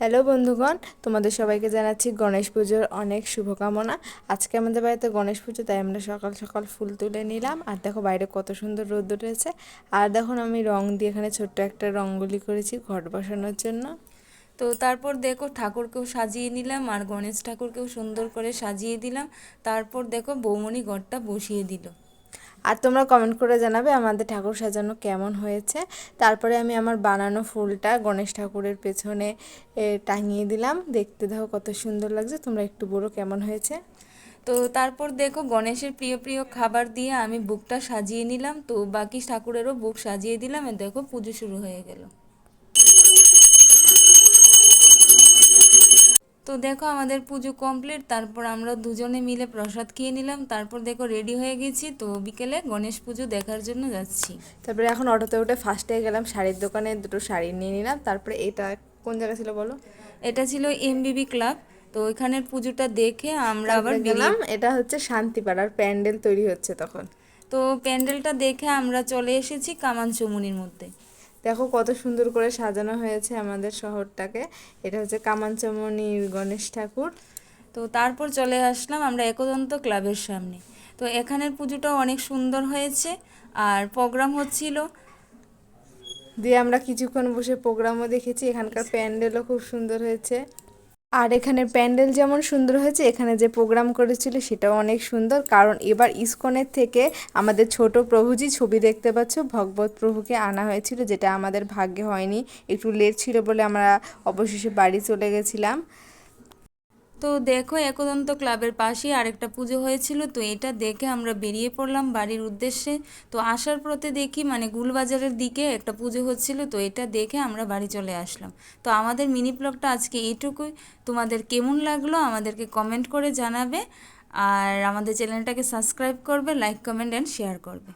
Hello বন্ধুগণ, তোমাদের সবাইকে জানাচ্ছি গণেশ পুজোর অনেক শুভকামনা। আজকে আমাদের বাড়িতে গণেশ পুজো, তাই আমরা সকাল সকাল ফুল তুলে নিলাম। আর দেখো বাইরে কত সুন্দর রোদ উঠেছে। আর দেখুন আমি রং দিয়ে এখানে ছোট্ট একটা রঙ্গোলি করেছি ঘট বসানোর জন্য। তো তারপর দেখো ঠাকুরকেও সাজিয়ে নিলাম আর গণেশ ঠাকুরকেও সুন্দর করে সাজিয়ে দিলাম। তারপর দেখো বৌমণি ঘরটা বসিয়ে দিল। আর তোমরা কমেন্ট করে জানাবে আমাদের ঠাকুর সাজানো কেমন হয়েছে। তারপরে আমি আমার বানানো ফুলটা গণেশ ঠাকুরের পেছনে টাঙিয়ে দিলাম। দেখতে দেখো কত সুন্দর লাগছে। তোমরা একটু বড় কেমন হয়েছে। তো তারপর দেখো গণেশের প্রিয় প্রিয় খাবার দিয়ে আমি বুকটা সাজিয়ে নিলাম। তো বাকি ঠাকুরেরও বুক সাজিয়ে দিলাম। দেখো পুজো শুরু হয়ে গেল। দেখো আমাদের পুজো কমপ্লিট তারপর আমরা দুজনে মিলে প্রসাদ খেয়ে নিলাম তারপর দেখো রেডি হয়ে গেছি তো বিকেলে গণেশ পুজো দেখার জন্য যাচ্ছি। তারপরে এখন অটোতে উঠে ফার্স্টে গেলাম শাড়ির দোকানে দুটো শাড়ি নিয়ে নিলাম তারপরে এটা কোন জায়গা ছিল বলো? এটা ছিল এমবিবি ক্লাব তো ওইখানের পুজোটা দেখে আমরা আবার গেলাম এটা হচ্ছে শান্তিপাড়ার প্যান্ডেল তৈরি হচ্ছে তখন। তো প্যান্ডেলটা দেখে আমরা চলে এসেছি কামান চমুনির মধ্যে। দেখো কত সুন্দর করে সাজানো হয়েছে আমাদের শহরটাকে। এটা হচ্ছে কামানচমনির গণেশ ঠাকুর। তো তারপর চলে আসলাম আমরা একদন্ত ক্লাবের সামনে। তো এখানের পুজোটাও অনেক সুন্দর হয়েছে আর প্রোগ্রাম হচ্ছিল। দিয়ে আমরা কিছুক্ষণ বসে প্রোগ্রামও দেখেছি। এখানকার প্যান্ডেলও খুব সুন্দর হয়েছে। আর এখানে প্যান্ডেল যেমন সুন্দর হয়েছে, এখানে যে প্রোগ্রাম করেছিল সেটাও অনেক সুন্দর। কারণ এবার ইসকনের থেকে আমাদের ছোট প্রভুজি ছবি দেখতে পাচ্ছ, ভগবত প্রভুকে আনা হয়েছিল, যেটা আমাদের ভাগ্যে হয়নি। একটু লেট ছিল বলে আমরা অবশেষে বাড়ি চলে গেছিলাম। তো দেখো, একদন্ত ক্লাবের পাশেই আরেকটা পুজো হয়েছিল। তো এটা দেখে আমরা বেরিয়ে পড়লাম বাড়ির উদ্দেশ্যে। তো আসার পথে দেখি মানে গুলবাজারের দিকে একটা পুজো হচ্ছিল। তো এটা দেখে আমরা বাড়ি চলে আসলাম। তো আমাদের মিনি ব্লগটা আজকে এইটুকুই। তোমাদের কেমন লাগল আমাদেরকে কমেন্ট করে জানাবে। আর আমাদের চ্যানেলটাকে সাবস্ক্রাইব করবে, লাইক, কমেন্ট অ্যান্ড শেয়ার করবে।